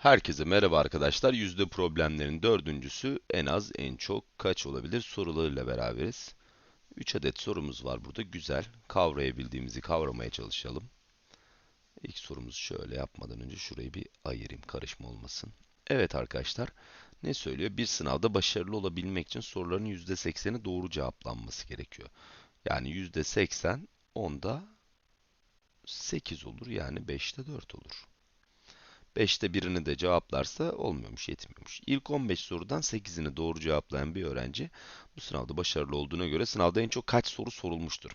Herkese merhaba arkadaşlar. Yüzde problemlerin dördüncüsü en az en çok kaç olabilir sorularıyla beraberiz. 3 adet sorumuz var burada. Güzel. Kavrayabildiğimizi kavramaya çalışalım. İlk sorumuzu şöyle yapmadan önce şurayı bir ayırayım karışma olmasın. Evet arkadaşlar. Ne söylüyor? Bir sınavda başarılı olabilmek için soruların %80'i doğru cevaplanması gerekiyor. Yani %80 onda 8 olur. Yani 5'te 4 olur. 5'te birini de cevaplarsa olmuyormuş, yetmiyormuş. İlk 15 sorudan 8'ini doğru cevaplayan bir öğrenci bu sınavda başarılı olduğuna göre sınavda en çok kaç soru sorulmuştur?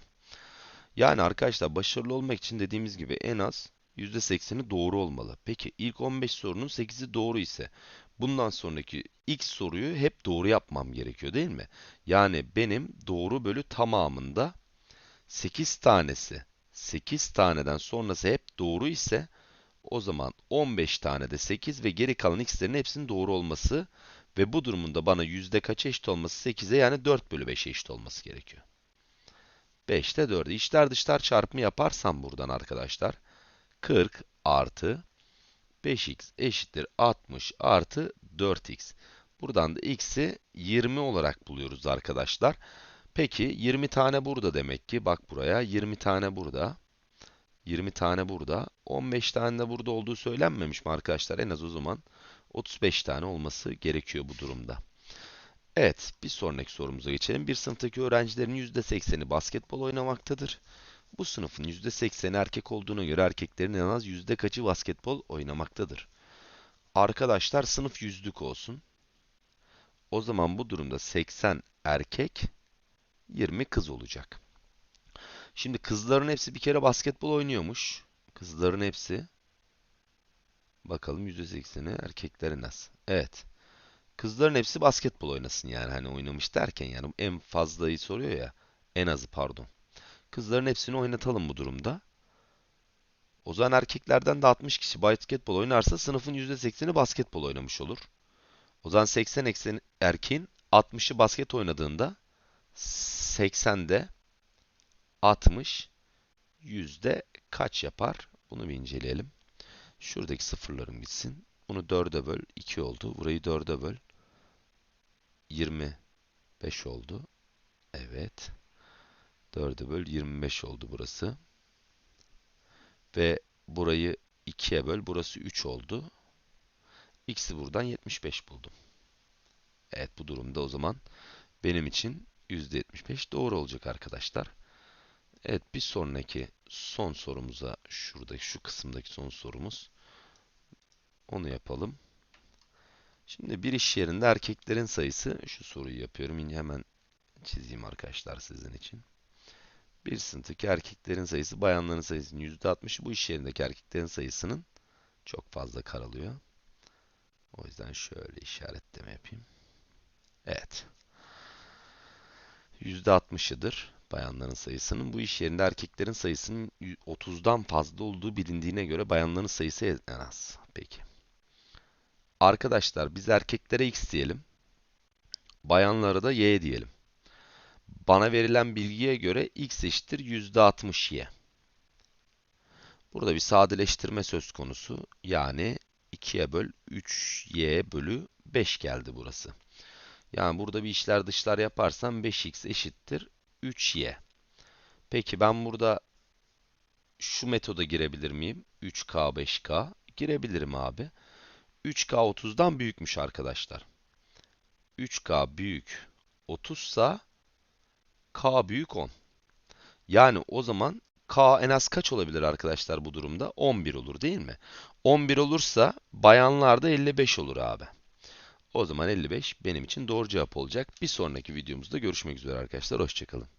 Yani arkadaşlar başarılı olmak için dediğimiz gibi en az %80'i doğru olmalı. Peki ilk 15 sorunun 8'i doğru ise bundan sonraki x soruyu hep doğru yapmam gerekiyor değil mi? Yani benim doğru bölü tamamında 8 tanesi 8 taneden sonrası hep doğru ise o zaman 15 tane de 8 ve geri kalan x'lerin hepsinin doğru olması ve bu durumunda bana yüzde kaç eşit olması 8'e yani 4 bölü 5'e eşit olması gerekiyor. 5'te 4'e içler dışlar çarpımı yaparsam buradan arkadaşlar 40 artı 5x eşittir 60 artı 4x. Buradan da x'i 20 olarak buluyoruz arkadaşlar. Peki 20 tane burada demek ki bak buraya 20 tane burada. 20 tane burada. 15 tane de burada olduğu söylenmemiş mi arkadaşlar? En az o zaman 35 tane olması gerekiyor bu durumda. Evet, bir sonraki sorumuza geçelim. Bir sınıftaki öğrencilerin %80'i basketbol oynamaktadır. Bu sınıfın %80'i erkek olduğuna göre erkeklerin en az yüzde kaçı basketbol oynamaktadır? Arkadaşlar sınıf yüzlük olsun. O zaman bu durumda 80 erkek, 20 kız olacak. Şimdi kızların hepsi bir kere basketbol oynuyormuş. Kızların hepsi. Bakalım %80'i erkeklerin nasıl? Evet. Kızların hepsi basketbol oynasın yani hani oynamış derken yani en fazlayı soruyor ya. En azı pardon. Kızların hepsini oynatalım bu durumda. O zaman erkeklerden de 60 kişi basketbol oynarsa sınıfın %80'i basketbol oynamış olur. O zaman 80 erkeğin 60'ı basket oynadığında 80'de 60 yüzde kaç yapar? Bunu bir inceleyelim. Şuradaki sıfırlarım gitsin. Bunu 4'e böl. 2 oldu. Burayı 4'e böl. 25 oldu. Evet. 4'e böl. 25 oldu burası. Ve burayı 2'ye böl. Burası 3 oldu. X'i buradan 75 buldum. Evet bu durumda o zaman benim için %75 doğru olacak arkadaşlar. Evet bir sonraki son sorumuza şuradaki şu kısımdaki son sorumuz. Onu yapalım. Şimdi bir iş yerinde erkeklerin sayısı şu soruyu yapıyorum. Yine hemen çizeyim arkadaşlar sizin için. Bir sınıftaki erkeklerin sayısı bayanların sayısının %60'ı bu iş yerindeki erkeklerin sayısının çok fazla karalıyor. O yüzden şöyle işaretleme yapayım. Evet. %60'ıdır bayanların sayısının. Bu iş yerinde erkeklerin sayısının 30'dan fazla olduğu bilindiğine göre bayanların sayısı en az. Peki. Arkadaşlar biz erkeklere x diyelim. Bayanlara da y diyelim. Bana verilen bilgiye göre x eşittir %60y. Burada bir sadeleştirme söz konusu. Yani 2'ye böl 3y bölü 5 geldi burası. Yani burada bir işler dışlar yaparsam 5x eşittir 3y. Peki ben burada şu metoda girebilir miyim? 3k 5k girebilirim abi. 3k 30'dan büyükmüş arkadaşlar. 3k büyük 30 sa k büyük 10. Yani o zaman k en az kaç olabilir arkadaşlar bu durumda? 11 olur değil mi? 11 olursa bayanlarda 55 olur abi. O zaman 55 benim için doğru cevap olacak. Bir sonraki videomuzda görüşmek üzere arkadaşlar. Hoşçakalın.